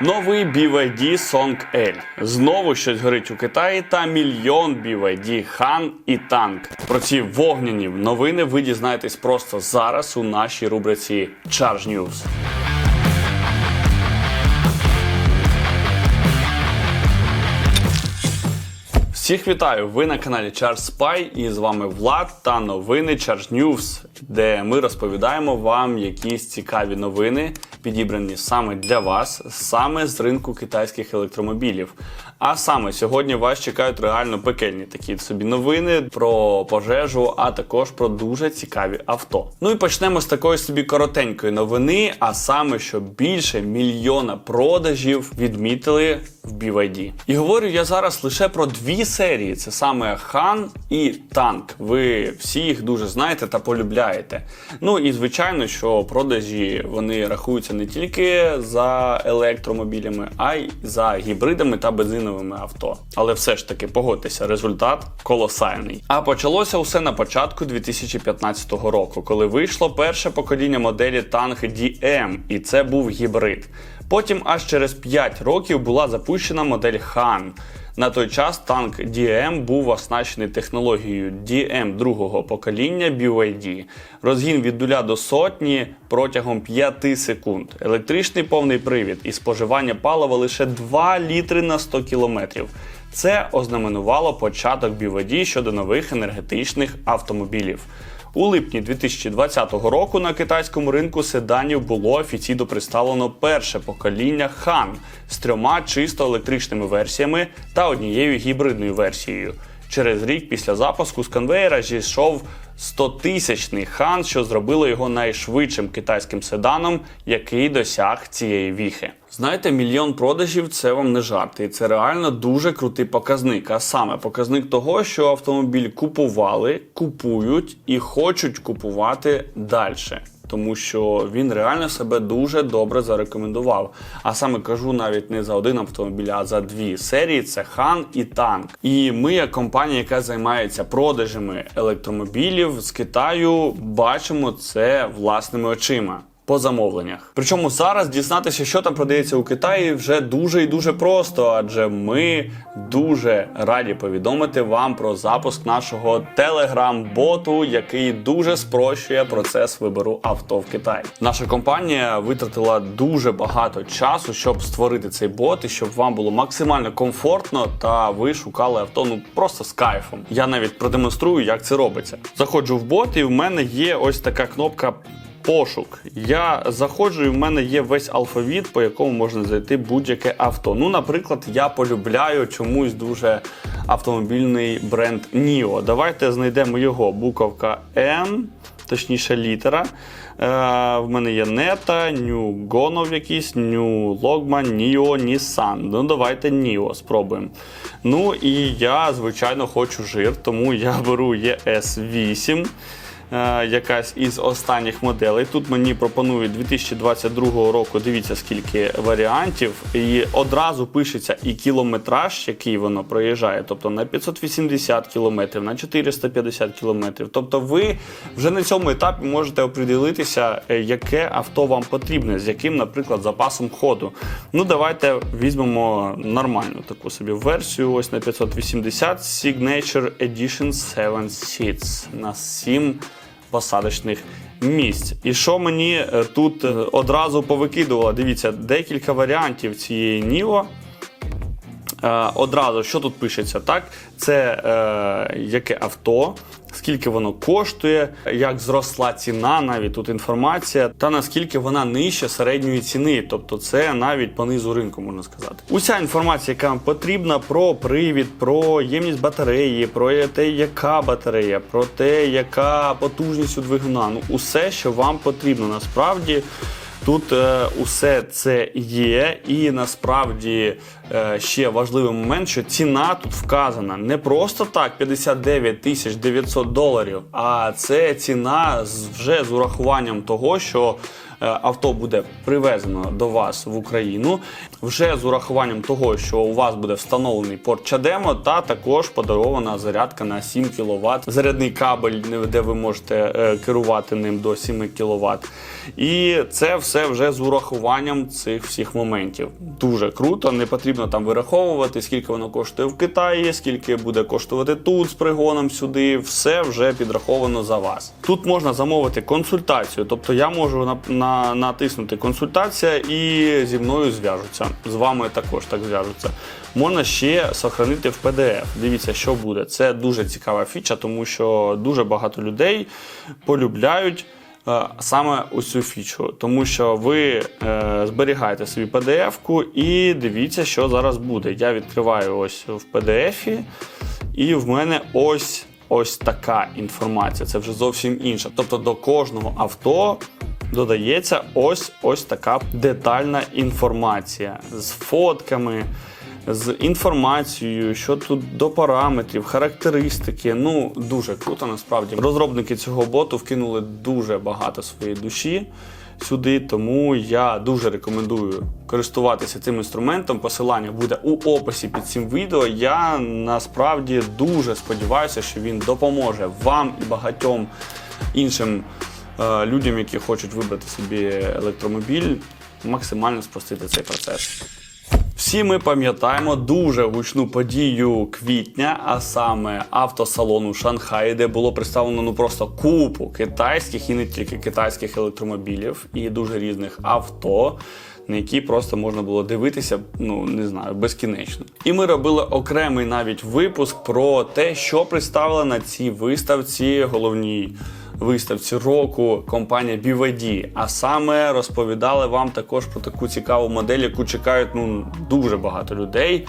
Новий BYD Song L. Знову щось горить у Китаї та мільйон BYD Han і танк. Про ці вогняні новини ви дізнаєтесь просто зараз у нашій рубриці Charge News. Всіх вітаю! Ви на каналі Charge Spy і з вами Влад та новини Charge News, де ми розповідаємо вам якісь цікаві новини, підібрані саме для вас, саме з ринку китайських електромобілів. А саме сьогодні вас чекають реально пекельні такі собі новини про пожежу, а також про дуже цікаві авто. Ну і почнемо з такої собі коротенької новини, а саме, що більше мільйона продажів відмітили в BYD. І говорю я зараз лише про дві серії: це саме Хан і Танк. Ви всі їх дуже знаєте та полюбляєте. Ну і звичайно, що продажі вони рахуються не тільки за електромобілями, а й за гібридами та бензиновими авто. Але все ж таки погодьтеся, результат колосальний. А почалося усе на початку 2015 року, коли вийшло перше покоління моделі Tank DM, і це був гібрид. Потім аж через 5 років була запущена модель Han. На той час танк DM був оснащений технологією DM другого покоління BYD. Розгін від 0 до сотні протягом 5 секунд. Електричний повний привід і споживання палива лише 2 літри на 100 кілометрів. Це ознаменувало початок BYD щодо нових енергетичних автомобілів. У липні 2020 року на китайському ринку седанів було офіційно представлено перше покоління Хан з трьома чисто електричними версіями та однією гібридною версією. Через рік після запуску з конвейера зійшов 100-тисячний хан, що зробило його найшвидшим китайським седаном, який досяг цієї віхи. Знаєте, мільйон продажів це вам не жарти, і це реально дуже крутий показник. А саме показник того, що автомобіль купували, купують і хочуть купувати далі. Тому що він реально себе дуже добре зарекомендував. А саме кажу навіть не за один автомобіль, а за дві серії: це хан і танк. І ми, як компанія, яка займається продажами електромобілів з Китаю, бачимо це власними очима. По замовленнях. Причому зараз дізнатися, що там продається у Китаї, вже дуже і дуже просто, адже ми дуже раді повідомити вам про запуск нашого телеграм-боту, який дуже спрощує процес вибору авто в Китаї. Наша компанія витратила дуже багато часу, щоб створити цей бот, і щоб вам було максимально комфортно та ви шукали авто ну просто з кайфом. Я навіть продемонструю, як це робиться. Заходжу в бот, і в мене є ось така кнопка пошук. Я заходжу, і в мене є весь алфавіт, по якому можна знайти будь-яке авто. Ну, наприклад, я полюбляю чомусь дуже автомобільний бренд NIO. Давайте знайдемо його. Буковка N, точніше літера. Е, в мене є Нета, Gonov якийсь, New Logman, NIO, Nissan. Ну, давайте NIO спробуємо. Ну і я, звичайно, хочу жир, тому я беру ES8 е, якась із останніх моделей. Тут мені пропонують 2022 року. Дивіться, скільки варіантів. І одразу пишеться і кілометраж, який воно проїжджає. Тобто на 580 кілометрів, на 450 кілометрів. Тобто, ви вже на цьому етапі можете оприділитися, е, яке авто вам потрібне, з яким, наприклад, запасом ходу. Ну, давайте візьмемо нормальну таку собі версію. Ось на 580 Signature Edition 7 Seats на 7 посадочних місць. І що мені е, тут е, одразу повикидувало? Дивіться, декілька варіантів цієї Ніо. Е, одразу, що тут пишеться, так? Це е, яке авто, скільки воно коштує, як зросла ціна, навіть тут інформація, та наскільки вона нижче середньої ціни. Тобто це навіть по низу ринку, можна сказати. Уся інформація, яка вам потрібна про привід, про ємність батареї, про те, яка батарея, про те, яка потужність у двигуна. Ну, усе, що вам потрібно насправді. Тут е, усе це є, і насправді ще важливий момент, що ціна тут вказана не просто так 59 тисяч 900 доларів, а це ціна вже з урахуванням того, що е, авто буде привезено до вас в Україну вже з урахуванням того, що у вас буде встановлений порт Чадемо, та також подарована зарядка на 7 кВт, зарядний кабель, де ви можете е, керувати ним до 7 кВт. І це все вже з урахуванням цих всіх моментів. Дуже круто, не потрібно там вираховувати, скільки воно коштує в Китаї, скільки буде коштувати тут з пригоном сюди. Все вже підраховано за вас. Тут можна замовити консультацію, тобто я можу на, на, натиснути консультація і зі мною зв'яжуться. З вами також так зв'яжуться. Можна ще сохранити в PDF. Дивіться, що буде. Це дуже цікава фіча, тому що дуже багато людей полюбляють. Е, Саме цю фічу, тому що ви е, зберігаєте собі PDF-ку і дивіться, що зараз буде. Я відкриваю ось в PDF, і в мене ось ось така інформація. Це вже зовсім інша. Тобто до кожного авто додається ось ось така детальна інформація з фотками. З інформацією, що тут до параметрів, характеристики. Ну дуже круто. Насправді розробники цього боту вкинули дуже багато своєї душі сюди, тому я дуже рекомендую користуватися цим інструментом. Посилання буде у описі під цим відео. Я насправді дуже сподіваюся, що він допоможе вам і багатьом іншим е, людям, які хочуть вибрати собі електромобіль, максимально спростити цей процес. Всі ми пам'ятаємо дуже гучну подію квітня, а саме автосалон у Шанхаї, де було представлено ну просто купу китайських і не тільки китайських електромобілів і дуже різних авто. На які просто можна було дивитися, ну не знаю, безкінечно. І ми робили окремий навіть випуск про те, що представила на цій виставці головній виставці року компанія BYD. А саме розповідали вам також про таку цікаву модель, яку чекають ну дуже багато людей.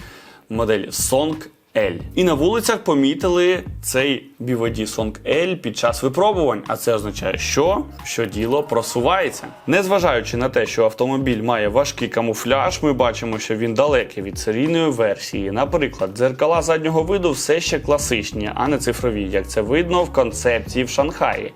Модель Song L. І на вулицях помітили цей BYD Song L під час випробувань. А це означає, що? що діло просувається. Незважаючи на те, що автомобіль має важкий камуфляж, ми бачимо, що він далекий від серійної версії. Наприклад, дзеркала заднього виду все ще класичні, а не цифрові, як це видно в концепції в Шанхаї.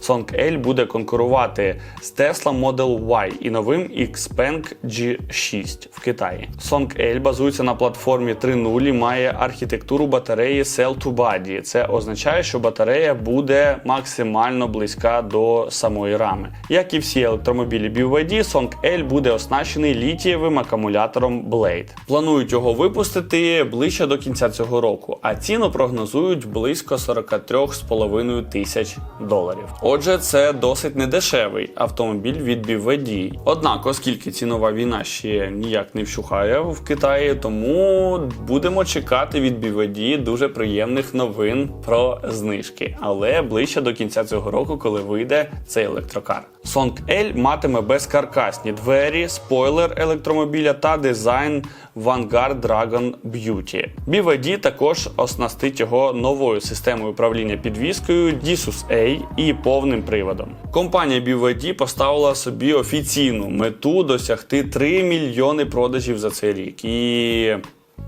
Song L буде конкурувати з Tesla Model Y і новим Xpeng G6 в Китаї. Song L базується на платформі 3.0 і має архітектуру батареї Cell to Body. Це означає, що батарея буде максимально близька до самої рами. Як і всі електромобілі BYD, Song L буде оснащений літієвим акумулятором Blade. Планують його випустити ближче до кінця цього року, а ціну прогнозують близько 43,5 тисяч доларів. Отже, це досить недешевий автомобіль від BYD. Однак, оскільки цінова війна ще ніяк не вщухає в Китаї, тому будемо чекати від BYD дуже приємних новин про знижки, але ближче до кінця цього року, коли вийде цей електрокар. Song L матиме безкаркасні двері, спойлер електромобіля та дизайн Vanguard Dragon Beauty. BYD також оснастить його новою системою управління підвіскою Disus A і повним приводом. Компанія BYD поставила собі офіційну мету досягти 3 мільйони продажів за цей рік. І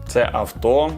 це авто.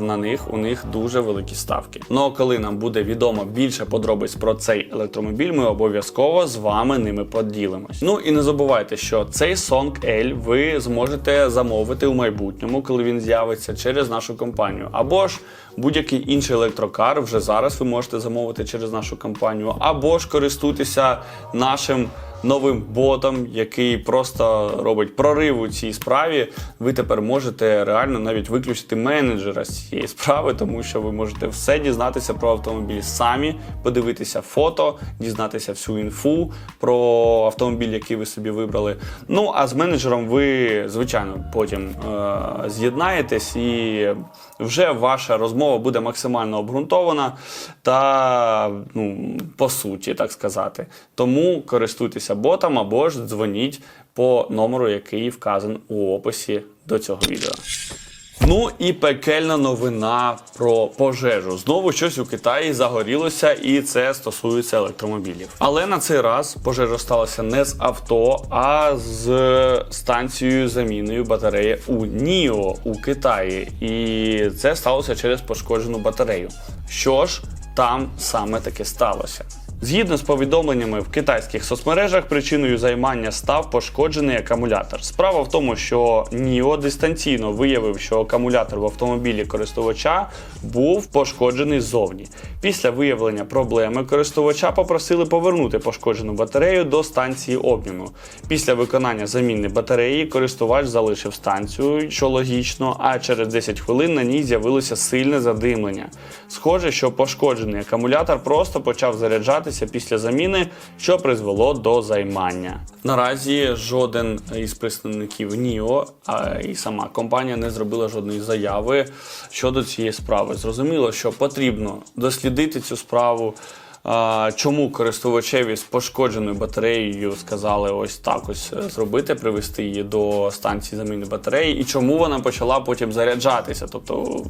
На них у них дуже великі ставки. Ну а коли нам буде відомо більше подробиць про цей електромобіль, ми обов'язково з вами ними поділимось. Ну і не забувайте, що цей Song L ви зможете замовити у майбутньому, коли він з'явиться через нашу компанію. Або ж будь-який інший електрокар вже зараз ви можете замовити через нашу компанію, або ж користуйтеся нашим новим ботом, який просто робить прорив у цій справі. Ви тепер можете реально навіть виключити менеджера з цієї справи, тому що ви можете все дізнатися про автомобіль самі, подивитися фото, дізнатися всю інфу про автомобіль, який ви собі вибрали. Ну а з менеджером ви, звичайно, потім е- з'єднаєтесь і вже ваша розмова буде максимально обґрунтована та ну, по суті, так сказати. Тому користуйтеся ботом або ж дзвоніть по номеру, який вказан у описі до цього відео. Ну і пекельна новина про пожежу. Знову щось у Китаї загорілося, і це стосується електромобілів. Але на цей раз пожежа сталася не з авто, а з станцією заміною батареї у Ніо у Китаї. І це сталося через пошкоджену батарею. Що ж там саме таке сталося? Згідно з повідомленнями в китайських соцмережах, причиною займання став пошкоджений акумулятор. Справа в тому, що NIO дистанційно виявив, що акумулятор в автомобілі користувача був пошкоджений ззовні. Після виявлення проблеми користувача попросили повернути пошкоджену батарею до станції обміну. Після виконання заміни батареї користувач залишив станцію, що логічно, а через 10 хвилин на ній з'явилося сильне задимлення. Схоже, що пошкоджений акумулятор просто почав заряджатися після заміни, що призвело до займання. Наразі жоден із представників НІО а і сама компанія не зробила жодної заяви щодо цієї справи. Зрозуміло, що потрібно дослідити цю справу. Чому користувачеві з пошкодженою батареєю сказали ось так ось зробити, привести її до станції заміни батареї, і чому вона почала потім заряджатися? Тобто,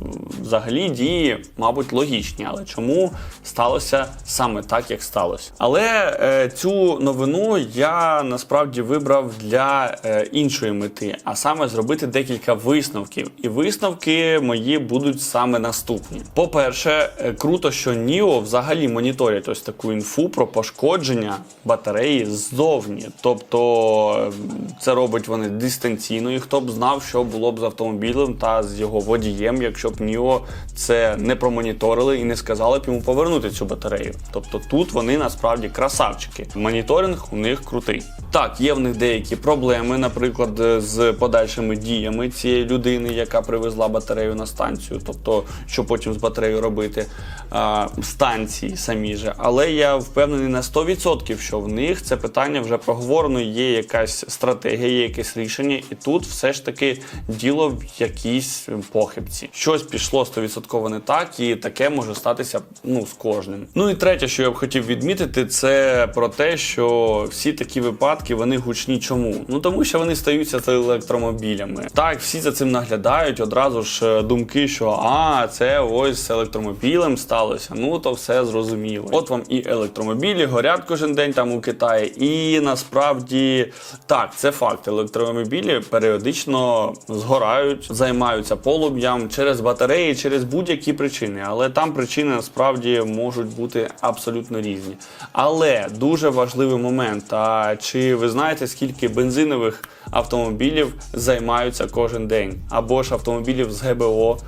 взагалі дії, мабуть, логічні, але чому сталося саме так, як сталося? Але е, цю новину я насправді вибрав для е, іншої мети, а саме зробити декілька висновків. І висновки мої будуть саме наступні. По-перше, е, круто, що NIO взагалі моніторять ось таку інфу про пошкодження батареї ззовні. Тобто це робить вони дистанційно, і хто б знав, що було б з автомобілем та з його водієм, якщо б Ніо це не промоніторили і не сказали б йому повернути цю батарею. Тобто тут вони насправді красавчики. Моніторинг у них крутий. Так, є в них деякі проблеми, наприклад, е, з подальшими діями цієї людини, яка привезла батарею на станцію, тобто, що потім з батареєю робити а, станції самі же. Але я впевнений на 100%, що в них це питання вже проговорено, є якась стратегія, є якесь рішення, і тут все ж таки діло в якійсь похибці. Щось пішло 100% не так, і таке може статися ну, з кожним. Ну і третє, що я б хотів відмітити, це про те, що всі такі випадки вони гучні. Чому? Ну тому що вони стаються електромобілями. Так, всі за цим наглядають. Одразу ж е, думки, що а це ось з електромобілем сталося. Ну то все зрозуміло. От вам і електромобілі горять кожен день там у Китаї. І насправді так, це факт. Електромобілі періодично згорають, займаються полум'ям через батареї, через будь-які причини. Але там причини насправді можуть бути абсолютно різні. Але дуже важливий момент. А чи ви знаєте, скільки бензинових автомобілів займаються кожен день? Або ж автомобілів з ГБО,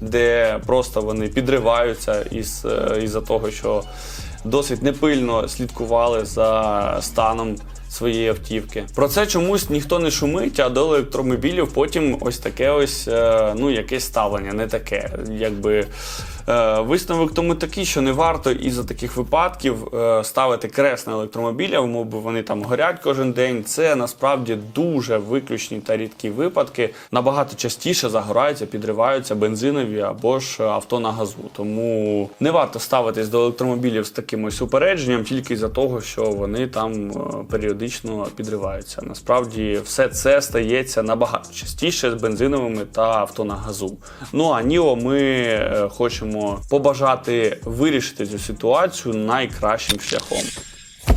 де просто вони підриваються із, е, із-за того, що досить непильно слідкували за станом своєї автівки. Про це чомусь ніхто не шумить, а до електромобілів потім ось таке ось е, ну якесь ставлення, не таке. Якби висновок тому такий, що не варто із-за таких випадків е, ставити крест на електромобілях, би вони там горять кожен день. Це насправді дуже виключні та рідкі випадки. Набагато частіше загораються, підриваються бензинові або ж авто на газу. Тому не варто ставитись до електромобілів з таким ось упередженням тільки за того, що вони там е, періодично підриваються. Насправді все це стається набагато частіше з бензиновими та авто на газу. Ну а Ніо ми е, хочемо побажати вирішити цю ситуацію найкращим шляхом.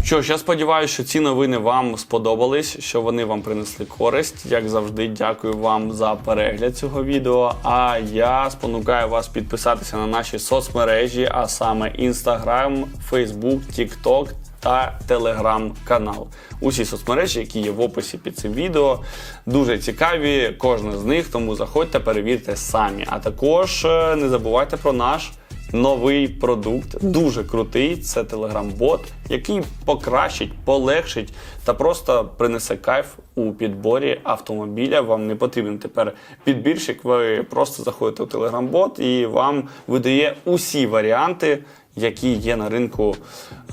Що ж, я сподіваюся, що ці новини вам сподобались, що вони вам принесли користь. Як завжди, дякую вам за перегляд цього відео. А я спонукаю вас підписатися на наші соцмережі, а саме Instagram, Facebook, TikTok та телеграм-канал. Усі соцмережі, які є в описі під цим відео, дуже цікаві. Кожна з них, тому заходьте, перевірте самі. А також е, не забувайте про наш. Новий продукт дуже крутий. Це телеграм-бот, який покращить, полегшить та просто принесе кайф у підборі автомобіля. Вам не потрібен тепер підбірщик. Ви просто заходите у телеграм-бот і вам видає усі варіанти які є на ринку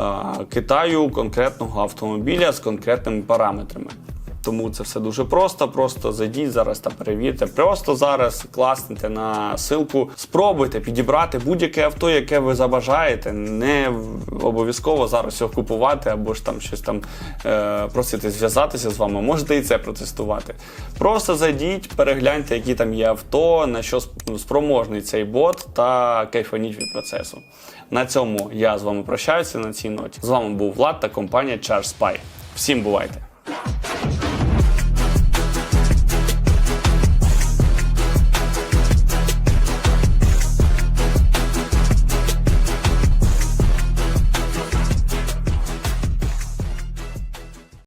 е, Китаю конкретного автомобіля з конкретними параметрами. Тому це все дуже просто. Просто зайдіть зараз та перевірте. Просто зараз класнете на ссылку, спробуйте підібрати будь-яке авто, яке ви забажаєте. Не обов'язково зараз його купувати або ж там щось там е, просити зв'язатися з вами. Можете і це протестувати. Просто зайдіть, перегляньте, які там є авто, на що спроможний цей бот, та кайфаніть від процесу. На цьому я з вами прощаюся на цій ноті. З вами був Влад та компанія ChargeSpy. Всім бувайте!